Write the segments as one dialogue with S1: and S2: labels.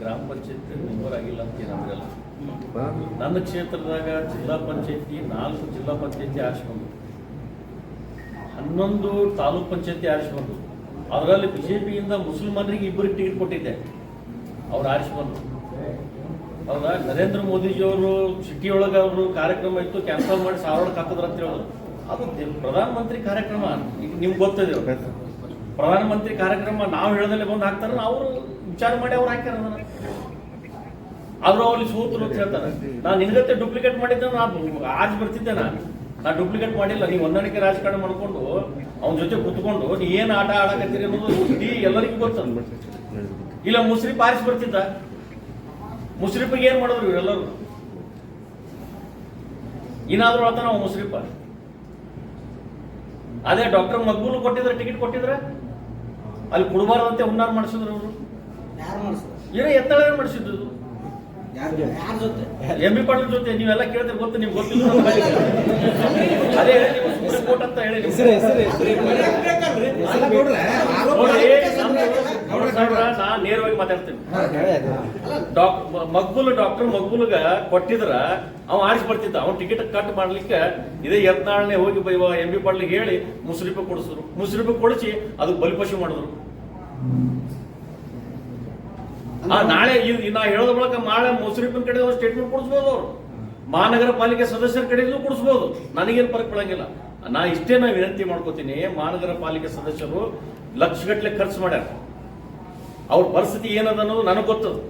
S1: ಗ್ರಾಮ ಪಂಚಾಯತ್ ಮೆಂಬರ್ ಆಗಿಲ್ಲ ಅಂತ ಏನಂದ್ರಲ್ಲ ನನ್ನ ಕ್ಷೇತ್ರದಾಗ ಜಿಲ್ಲಾ ಪಂಚಾಯತಿ ನಾಲ್ಕು ಜಿಲ್ಲಾ ಪಂಚಾಯತಿ ಆರಿಸ್ಕೊಂಡು ಹನ್ನೊಂದು ತಾಲೂಕ್ ಪಂಚಾಯತಿ ಆರಿಸ್ಕೊಂಡು ಅದರಲ್ಲಿ ಬಿ ಜೆ ಪಿಯಿಂದ ಮುಸಲ್ಮಾನರಿಗೆ ಇಬ್ಬರಿಗೆ ಟಿಕೆಟ್ ಕೊಟ್ಟಿದ್ದೆ. ಅವ್ರು ಆರಿಸ್ಕೊಂಡು ಹೌದಾ? ನರೇಂದ್ರ ಮೋದಿಜಿಯವರು ಸಿಟಿಯೊಳಗೆ ಅವರು ಕಾರ್ಯಕ್ರಮ ಇತ್ತು ಕ್ಯಾನ್ಸಲ್ ಮಾಡಿ ಸಾವಿರ ಹಾಕಿದ್ರು ಅಂತ ಹೇಳೋದು ಅದು ಪ್ರಧಾನಮಂತ್ರಿ ಕಾರ್ಯಕ್ರಮ. ಈಗ ನಿಮ್ಗೆ ಗೊತ್ತಿದೆ. ಪ್ರಧಾನಮಂತ್ರಿ ಕಾರ್ಯಕ್ರಮ ನಾವು ಹೇಳೋದಲ್ಲೇ ಬಂದು ಹಾಕ್ತಾರೆ ಅವರು ವಿಚಾರ ಮಾಡಿ ಅವ್ರು ಹಾಕ್ಯಾರ ಆದ್ರೂ ಅವ್ರಲ್ಲಿ ಸೋತರು ಅಂತ ಹೇಳ್ತಾರೆ. ನಾನು ನಿನ್ಗತ್ತೆ ಡೂಪ್ಲಿಕೇಟ್ ಮಾಡಿದ್ದೆ ನಾನು ಆಜ್ ಬರ್ತಿದ್ದೆ ನಾನು. ನಾ ಡೂಪ್ಲಿಕೇಟ್ ಮಾಡಿಲ್ಲ, ನೀವು ಹೊಂದಾಣಿಕೆ ರಾಜಕಾರಣ ಮಾಡ್ಕೊಂಡು ಅವನ ಜೊತೆ ಕುತ್ಕೊಂಡು ನೀ ಏನು ಆಟ ಆಡಕತ್ತೀರಿ ಅನ್ನೋದು ಇಡೀ ಎಲ್ಲರಿಗೂ ಗೊತ್ತ. ಇಲ್ಲ, ಮುಸ್ರಿ ಆರಿಸಿ ಬರ್ತಿದ್ದ. ಮುಸ್ರಿಫಿಗೆ ಏನ್ ಮಾಡಿದ್ರು ಇವರೆಲ್ಲರೂ? ಏನಾದ್ರೂ ಹೇಳ್ತಾನ ಅವ ಮುಸ್ರಿಫ ಅದೇ ಡಾಕ್ಟರ್ ಮಕ್ಬೂಲ್ ಕೊಟ್ಟಿದ್ರೆ ಟಿಕೆಟ್ ಕೊಟ್ಟಿದ್ರೆ? ಅಲ್ಲಿ ಕೊಡಬಾರ್ದಂತೆ ಹುನ್ನಾರ ಮಾಡಿಸಿದ್ರು ಅವರು.
S2: ಯಾರು ಮಾಡಿಸ್ತಾರೆ
S1: ಏನೋ ಎತ್ತಳ ಮಾಡಿಸಿದ್ದು
S2: ಯಾರು ಯಾರ ಜೊತೆ?
S1: ಎಂ ಬಿ ಪಾಟೀಲ್ ಜೊತೆ ನೀವೆಲ್ಲ ಕೇಳಿದ್ರೆ ಗೊತ್ತು ನಿಮ್ಗೆ ಗೊತ್ತಿಲ್ಲ ಅದೇ ಹೇಳಿ ನೀವು ಸುಪ್ರೀಂ ಕೋರ್ಟ್ ಅಂತ ಹೇಳಿ ನೀವು.
S2: ಅಲ್ಲ ನೋಡ್ರೆ, ಆರೋಪ
S1: ನೋಡ್ರಿ,
S2: ಅದಕ್ಕೆ
S1: ನಮ್ದು-
S2: ಸಂಬಂಧ-
S1: ನೋಡ್ರಿ ಸಾಹೇಬ್ರ, ನಾ ನೇರವಾಗಿ ಮಾತಾಡ್ತೀನಿ. ಮಗ್ಬುಲ್ ಡಾಕ್ಟರ್ ಮಗ್ಬುಲ್ಗ ಕೊಟ್ಟಿದ್ರ ಅವ್ ಆರಿಸಿ ಬರ್ತಿದ್ದ. ಅವ್ನ ಟಿಕೆಟ್ ಕಟ್ ಮಾಡ್ಲಿಕ್ಕೆ ಇದೇ ಎತ್ನಾಳನೆ ಹೋಗಿ ಬೈವ ಎಂ ಬಿ ಪಾಟ್ಲಿಗೆ ಹೇಳಿ ಮುಸ್ಲಿಪ್ ಕೊಡಿಸಿದ್ರು. ಮುಸ್ಲಿಪ್ ಕೊಡಿಸಿ ಅದಕ್ಕೆ ಬಲಿಪಶು ಮಾಡಿದ್ರು. ಆ, ನಾಳೆ ನಾ ಹೇಳೋದ್ರ ಮೂಲಕ ನಾಳೆ ಮುಸ್ರಿಫಿನ ಕಡೆ ಸ್ಟೇಟ್ಮೆಂಟ್ ಕೊಡಿಸ್ಬೋದು ಅವ್ರು. ಮಹಾನಗರ ಪಾಲಿಕೆ ಸದಸ್ಯರ ಕಡೆಯಿಂದ ಕೊಡಿಸ್ಬೋದು. ನನಗೇನು ಪರಕ್ ಬಿಡಂಗಿಲ್ಲ ನಾ ಇಷ್ಟೇ ನಾ ವಿನಂತಿ ಮಾಡ್ಕೋತೀನಿ, ಮಹಾನಗರ ಪಾಲಿಕೆ ಸದಸ್ಯರು ಲಕ್ಷಗಟ್ಟಲೆ ಖರ್ಚು ಮಾಡ್ಯಾರ. ಅವ್ರ ಪರಿಸ್ಥಿತಿ ಏನದ ಅನ್ನೋದು ನನಗೆ ಗೊತ್ತದು.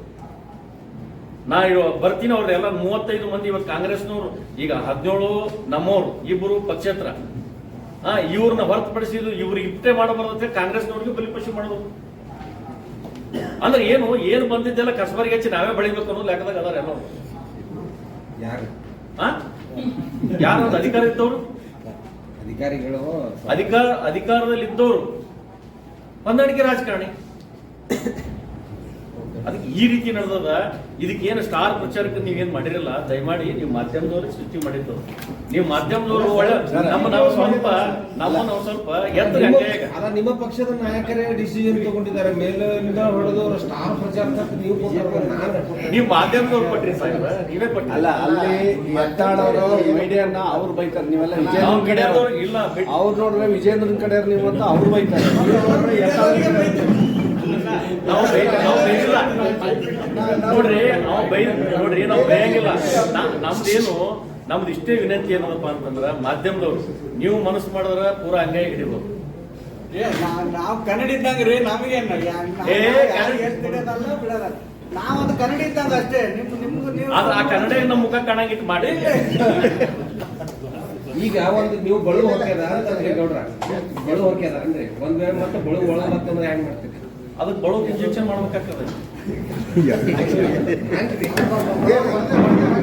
S1: ನಾ ಇವ ಬರ್ತೀನಿ ಅವ್ರ ಎಲ್ಲ ಮೂವತ್ತೈದು ಮಂದಿ ಇವತ್ತು ಕಾಂಗ್ರೆಸ್ನವ್ರು, ಈಗ ಹದಿನೇಳು ನಮ್ಮವ್ರು ಇಬ್ಬರು ಪಕ್ಷೇತ್ರ. ಆ ಇವ್ರನ್ನ ಹೊರತುಪಡಿಸಿದ್ರು ಇವ್ರಿಗೆ ಇಷ್ಟೇ ಅಂತ ಕಾಂಗ್ರೆಸ್ನವ್ರಿಗೆ ಬಲಿಪಶು ಮಾಡೋದು. ಅಂದ್ರೆ ಏನು ಏನು ಬಂದಿದ್ದೆಲ್ಲ ಕಸಬರಿಗೆ ಹಚ್ಚಿ ನಾವೇ ಬೆಳಿಬೇಕು ಅನ್ನೋ ಲೆಕ್ಕದಾಗ ಅದಾರ ಎಲ್ಲ
S2: ಯಾರು?
S1: ಆ? ಯಾರು? ಅಧಿಕಾರ ಇದ್ದವರು?
S2: ಅಧಿಕಾರಿಗಳು
S1: ಅಧಿಕಾರ ಅಧಿಕಾರದಲ್ಲಿ ಇದ್ದವರು ಹೊಂದಾಣಿಕೆ ರಾಜಕಾರಣಿ. ಅದಕ್ಕೆ ಈ ರೀತಿ ನಡೆದದ. ಇದಕ್ಕೆ ಏನು ಸ್ಟಾರ್ ಪ್ರಚಾರಕ್ಕೆ ನೀವೇನ್ ಮಾಡಿರಲ್ಲ ದಯಮಾಡಿ ನೀವು ಮಾಧ್ಯಮದವ್ರಿಗೆ ಸೃಷ್ಟಿ ಮಾಡಿದ್ದು. ನೀವು ಮಾಧ್ಯಮದವರು ಒಳ್ಳೆ ನಮ್ಮ ನಾವು ಸ್ವಲ್ಪ ನಮ್ಮ ನಾವು ಸ್ವಲ್ಪ ಎತ್ತರ
S2: ನಿಮ್ಮ-
S1: ಹಂಗೆ
S2: ಅಲ್ಲ ನಿಮ್ಮ ಪಕ್ಷದ ನಾಯಕರೇ ಡಿಸಿಷನ್ ತಗೊಂಡಿದ್ದಾರೆ. ಮೇಲಿಂದ ಹೊಡೆದವರು ಸ್ಟಾರ್ ಪ್ರಚಾರ ನೀವು ಕೊಟ್ಟರು
S1: ನೀವು ಮಾಧ್ಯಮದವ್ರು ಕೊಟ್ರಿ ಸರ್ ನೀವೇ ಕೊಟ್ಟಿ
S3: ಅಲ್ಲ ಅಲ್ಲಿ ಎತ್ತಾಡೋರು ಮೀಡಿಯಾನ ಅವ್ರು ಬೈತಾರೆ. ನೀವೆಲ್ಲ
S1: ನಾವು
S3: ವಿಜಯೇಂದ್ರ ಕಡೆ
S1: ಕಡೆಯವ್ರು. ಇಲ್ಲ
S3: ಅವ್ರು ನೋಡ್ರೆ ವಿಜೇಂದ್ರನ್ ಕಡೆ ನೀವು ಅಂತ ಅವ್ರು ಬೈತಾರೆ ನೀವು ನೋಡ್ರೆ ಎತ್ತಾಳ್ ಕಡೆ
S1: ನಾವು ಬೈ- ನಾವು ಬೈದಿಲ್ಲ ನೋಡ್ರಿ ನಾವು ಬೈ ನೋಡ್ರಿ ನಾವು ಬೈಯಂಗಿಲ್ಲ. ನಮ್ದೇನು ನಮ್ದು ಇಷ್ಟೇ ವಿನಂತಿ ಏನಪ್ಪ ಅಂತಂದ್ರ ಮಾಧ್ಯಮದವ್ರು ನೀವು ಮನಸ್ಸು ಮಾಡಿದ್ರ ಪೂರಾ ಹಂಗೆ ಹಿಡಿಬೋದು.
S4: ನಾವು ಕನ್ನಡ ಇದ್ದಂಗ ರೀ ನಮಗೆ
S1: ಏ, ಕನ್ನಡ-
S4: ಬಿಡೋದಲ್ಲ ಬಿಡೋದಲ್ಲ ನಾವೊಂದು ಕನ್ನಡ ಇದ್ದಂಗ ಅಷ್ಟೇ. ನಿಮ್ ನಿಮ್ಗೆ ನೀವು
S1: ಆ ಕನ್ನಡ ನಮ್ಮ ಮುಖ ಕಾಣಂಗಿಟ್ಟು ಮಾಡಿ.
S2: ಈಗ ಒಂದು ನೀವು ಬಳು ಹೋಗ್ಯದ ಅಂತಂದ್ರೆ ಗೌಡ್ರ ಬಳು ಹೋಗ್ಯದ ಅಂದ್ರೆ ಒಂದ್ ವೇಳೆ ಮತ್ತೆ ಬಳು ಒಳಗತ್ತಂದ್ರೆ ಹೆಂಗ್ ಮಾಡ್ತೀರಿ?
S1: ಅದಕ್ಕೆ ಬಳೋಕ್ ಇಂಜೆಕ್ಷನ್ ಮಾಡ್ಬೇಕಾಗ್ತದೆ?